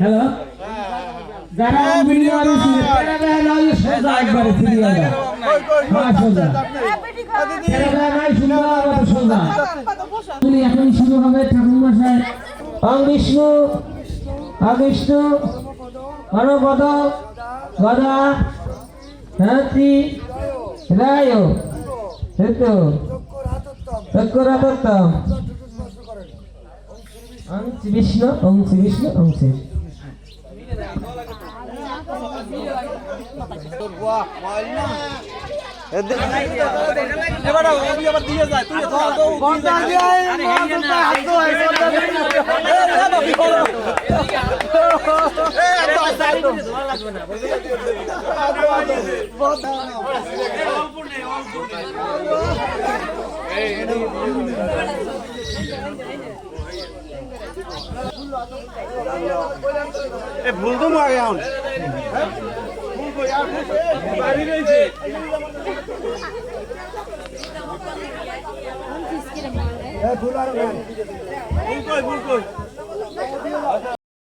Hello হ্যাঁ সুন্দর তুমি এখন শুরু হবে ঠাকুর মশাই অং বিষ্ণু অবিষ্ণু গদা হাতি রায় হেতু চক্রাতত্তম বিষ্ণু অংশ বিষ্ণু অংশ ভুল তো মারে এখন। ভুল কই ভুল কই?